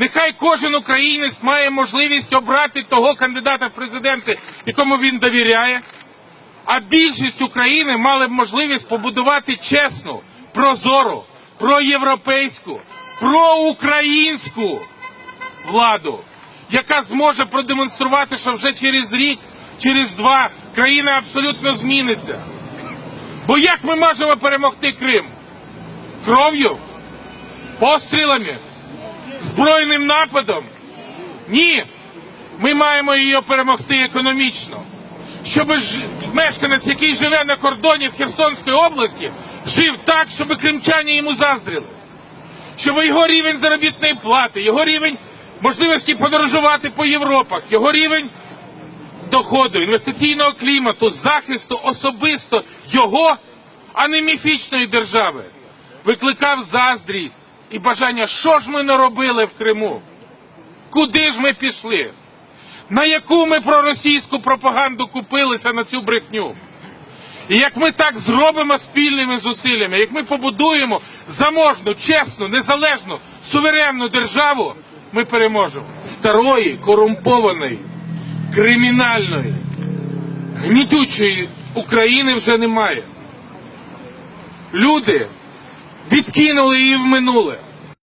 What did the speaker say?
Нехай кожен українець має можливість обрати того кандидата в президенти, якому він довіряє. А більшість України мали б можливість побудувати чесну, прозору, проєвропейську, проукраїнську владу, яка зможе продемонструвати, що вже через рік, через два країна абсолютно зміниться. Бо як ми можемо перемогти Крим? Кров'ю? Пострілами? Збройним нападом? Ні. Ми маємо її перемогти економічно. Щоб ж- мешканець, який живе на кордоні в Херсонській області, жив так, щоб кримчані йому заздрили. Щоб його рівень заробітної плати, його рівень можливості подорожувати по Європах, його рівень доходу, інвестиційного клімату, захисту особисто його, а не міфічної держави, викликав заздрість і бажання, що ж ми наробили в Криму? Куди ж ми пішли? На яку ми проросійську пропаганду купилися на цю брехню? І як ми так зробимо спільними зусиллями, як ми побудуємо заможну, чесну, незалежну, суверенну державу, ми переможемо. Старої, корумпованої, кримінальної, гнітючої України вже немає. Люди відкинули її в минуле.